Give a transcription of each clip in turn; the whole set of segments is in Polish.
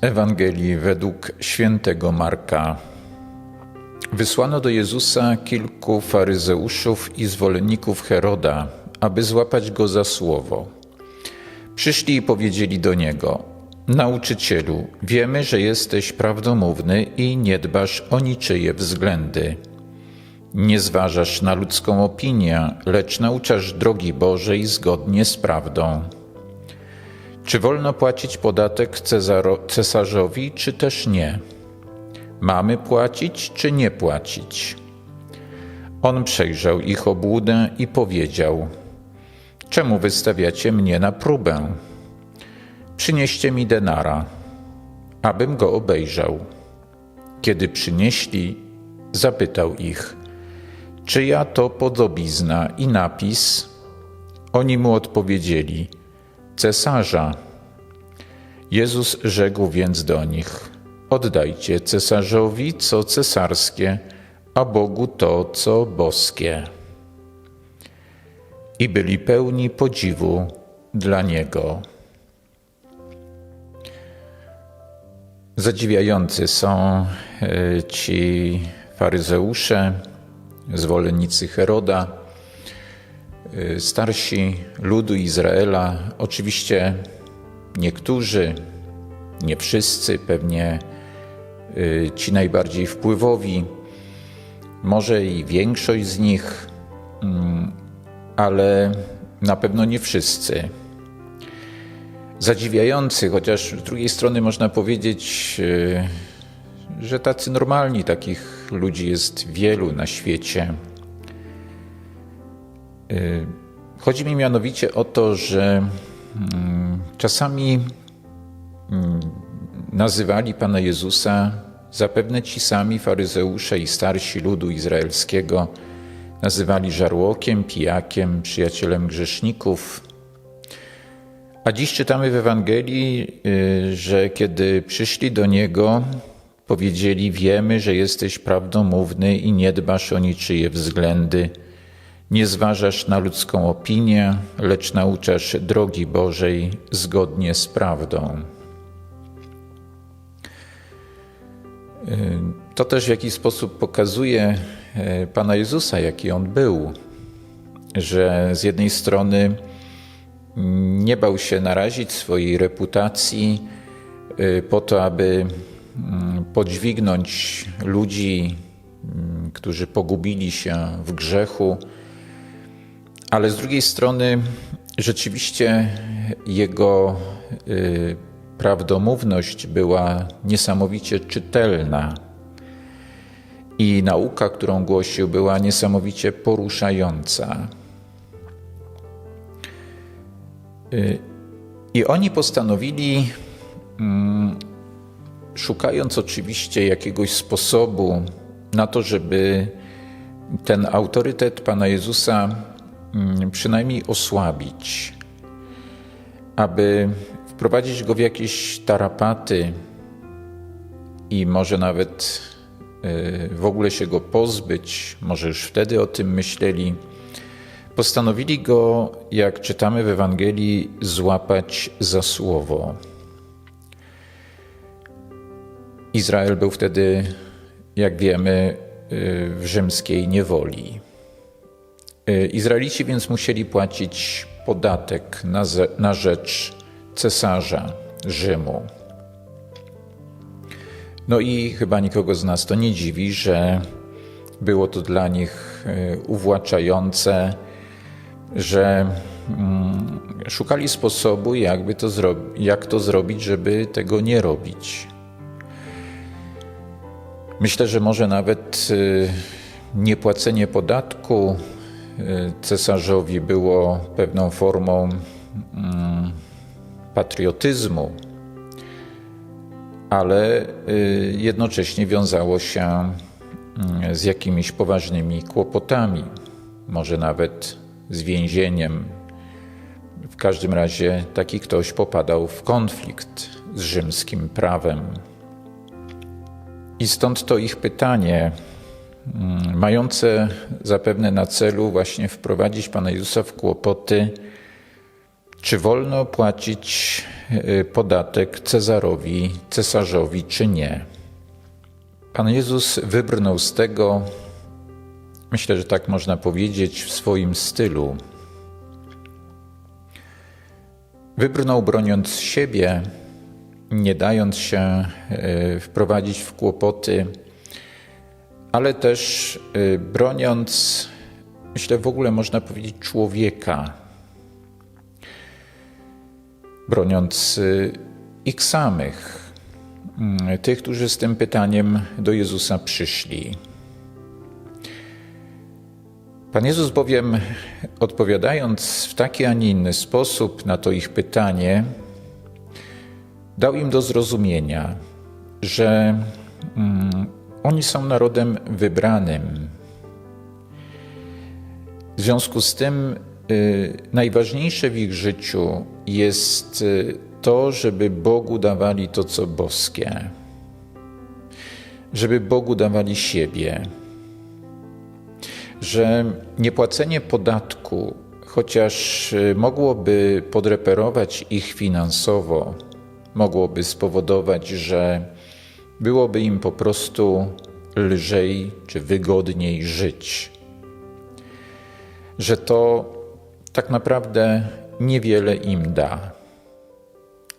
Ewangelii według świętego Marka. Wysłano do Jezusa kilku faryzeuszów i zwolenników Heroda, aby złapać go za słowo. Przyszli i powiedzieli do niego: Nauczycielu, wiemy, że jesteś prawdomówny i nie dbasz o niczyje względy. Nie zważasz na ludzką opinię, lecz nauczasz drogi Bożej zgodnie z prawdą. Czy wolno płacić podatek cesarzowi, czy też nie? Mamy płacić, czy nie płacić? On przejrzał ich obłudę i powiedział: Czemu wystawiacie mnie na próbę? Przynieście mi denara, abym go obejrzał. Kiedy przynieśli, zapytał ich: Czyja to podobizna i napis? Oni mu odpowiedzieli: Cesarza. Jezus rzekł więc do nich: Oddajcie cesarzowi co cesarskie, a Bogu to co boskie. I byli pełni podziwu dla niego. Zadziwiający są e, ci faryzeusze, zwolennicy Heroda, starsi ludu Izraela. Oczywiście niektórzy, nie wszyscy, pewnie e, ci najbardziej wpływowi, może i większość z nich, mm, ale na pewno nie wszyscy zadziwiający, chociaż z drugiej strony można powiedzieć, e, że tacy normalni, takich ludzi jest wielu na świecie. E, chodzi mi mianowicie o to, że mm, czasami mm, nazywali Pana Jezusa zapewne ci sami faryzeusze i starsi ludu izraelskiego, nazywali żarłokiem, pijakiem, przyjacielem grzeszników, a dziś czytamy w Ewangelii, y, że kiedy przyszli do Niego, powiedzieli: Wiemy, że jesteś prawdomówny i nie dbasz o niczyje względy, nie zważasz na ludzką opinię, lecz nauczasz drogi Bożej zgodnie z prawdą. To też w jakiś sposób pokazuje y, Pana Jezusa, jaki On był, że z jednej strony nie bał się narazić swojej reputacji y, po to, aby mm, podźwignąć ludzi, mm, którzy pogubili się w grzechu, ale z drugiej strony rzeczywiście jego y, prawdomówność była niesamowicie czytelna i nauka, którą głosił, była niesamowicie poruszająca. Y, I oni postanowili, mm, szukając oczywiście jakiegoś sposobu na to, żeby ten autorytet Pana Jezusa przynajmniej osłabić, aby wprowadzić go w jakieś tarapaty i może nawet y, w ogóle się go pozbyć, może już wtedy o tym myśleli Postanowili go, jak czytamy w Ewangelii, złapać za słowo. Izrael był wtedy, jak wiemy, w rzymskiej niewoli. Izraelici więc musieli płacić podatek na, na rzecz cesarza Rzymu. No i chyba nikogo z nas to nie dziwi, że było to dla nich e, uwłaczające, że mm, szukali sposobu, jakby to jak to zrobić, żeby tego nie robić. Myślę, że może nawet y, niepłacenie podatku y, cesarzowi było pewną formą mm, patriotyzmu, ale y, jednocześnie wiązało się mm, z jakimiś poważnymi kłopotami, może nawet z więzieniem. W każdym razie taki ktoś popadał w konflikt z rzymskim prawem. I stąd to ich pytanie, mające zapewne na celu właśnie wprowadzić Pana Jezusa w kłopoty, czy wolno płacić y, podatek Cezarowi, cesarzowi, czy nie. Pan Jezus wybrnął z tego, myślę, że tak można powiedzieć, w swoim stylu. Wybrnął broniąc siebie, nie dając się y, wprowadzić w kłopoty, ale też y, broniąc, myślę, w ogóle można powiedzieć, człowieka broniąc y, ich samych, mm, tych, którzy z tym pytaniem do Jezusa przyszli. Pan Jezus bowiem, odpowiadając w taki, a nie inny sposób na to ich pytanie, dał im do zrozumienia, że mm, oni są narodem wybranym. W związku z tym y, najważniejsze w ich życiu jest y, to, żeby Bogu dawali to, co boskie, żeby Bogu dawali siebie, że niepłacenie podatku, chociaż y, mogłoby podreperować ich finansowo, mogłoby spowodować, że byłoby im po prostu lżej czy wygodniej żyć, że to tak naprawdę niewiele im da.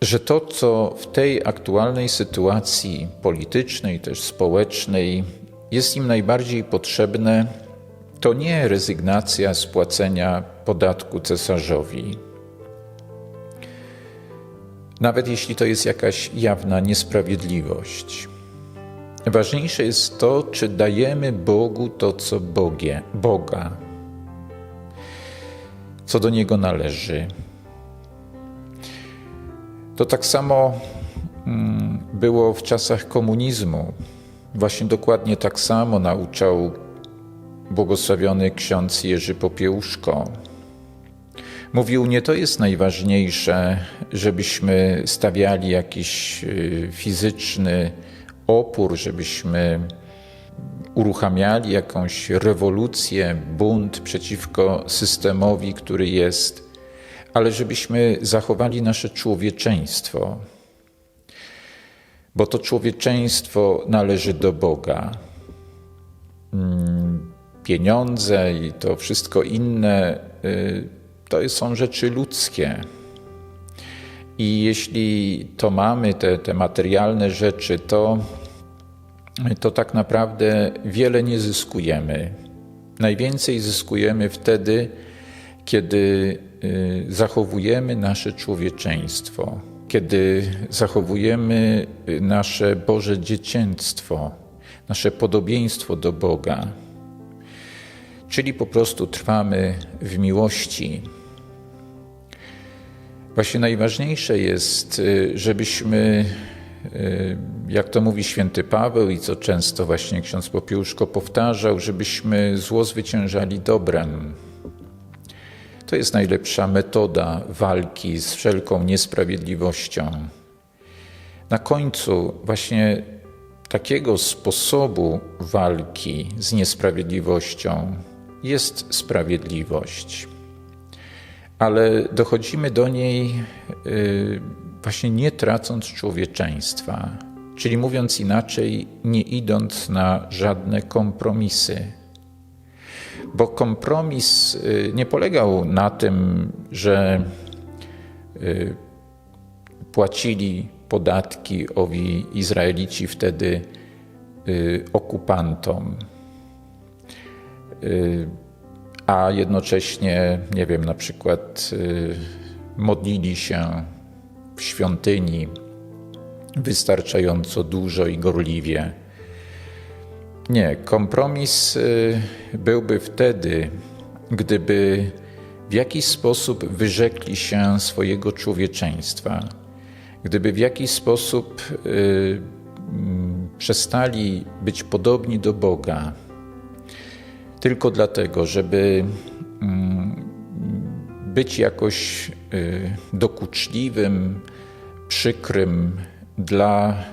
Że to, co w tej aktualnej sytuacji politycznej, też społecznej jest im najbardziej potrzebne, to nie rezygnacja z płacenia podatku cesarzowi. Nawet jeśli to jest jakaś jawna niesprawiedliwość. Ważniejsze jest to, czy dajemy Bogu to, co Bogie, Boga, co do niego należy. To tak samo mm, było w czasach komunizmu. Właśnie dokładnie tak samo nauczał błogosławiony ksiądz Jerzy Popiełuszko. Mówił, nie to jest najważniejsze, żebyśmy stawiali jakiś y, fizyczny opór, żebyśmy uruchamiali jakąś rewolucję, bunt przeciwko systemowi, który jest, ale żebyśmy zachowali nasze człowieczeństwo, bo to człowieczeństwo należy do Boga. Mm, pieniądze i to wszystko inne y, to są rzeczy ludzkie. I jeśli to mamy, te, te materialne rzeczy, to to tak naprawdę wiele nie zyskujemy. Najwięcej zyskujemy wtedy, kiedy y, zachowujemy nasze człowieczeństwo, kiedy zachowujemy y, nasze Boże dziecięctwo, nasze podobieństwo do Boga. Czyli po prostu trwamy w miłości. Właśnie najważniejsze jest, y, żebyśmy Y, jak to mówi święty Paweł i co często właśnie ksiądz Popiłuszko powtarzał, żebyśmy zło zwyciężali dobrem. To jest najlepsza metoda walki z wszelką niesprawiedliwością. Na końcu właśnie takiego sposobu walki z niesprawiedliwością jest sprawiedliwość. Ale dochodzimy do niej y, właśnie nie tracąc człowieczeństwa, czyli mówiąc inaczej, nie idąc na żadne kompromisy. Bo kompromis y, nie polegał na tym, że y, płacili podatki owi Izraelici wtedy okupantom, a jednocześnie, nie wiem, na przykład modlili się w świątyni wystarczająco dużo i gorliwie. Nie, kompromis y, byłby wtedy, gdyby w jakiś sposób wyrzekli się swojego człowieczeństwa, gdyby w jakiś sposób y, przestali być podobni do Boga, tylko dlatego, żeby mm, być jakoś y, dokuczliwym, przykrym dla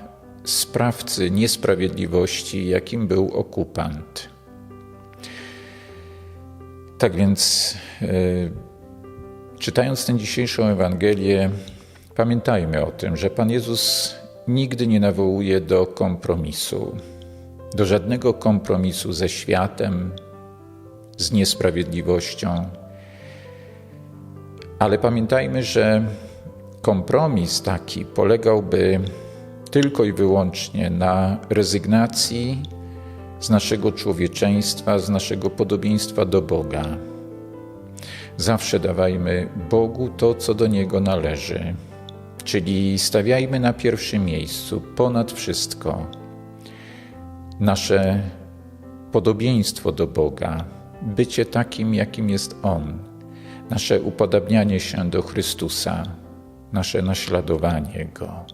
sprawcy niesprawiedliwości, jakim był okupant. Tak więc, y, czytając tę dzisiejszą Ewangelię, Pamiętajmy o tym, że Pan Jezus nigdy nie nawołuje do kompromisu, do żadnego kompromisu ze światem, z niesprawiedliwością. Ale pamiętajmy, że kompromis taki polegałby tylko i wyłącznie na rezygnacji z naszego człowieczeństwa, z naszego podobieństwa do Boga. Zawsze dawajmy Bogu to, co do Niego należy, czyli stawiajmy na pierwszym miejscu ponad wszystko nasze podobieństwo do Boga, bycie takim, jakim jest On, nasze upodabnianie się do Chrystusa, nasze naśladowanie Go.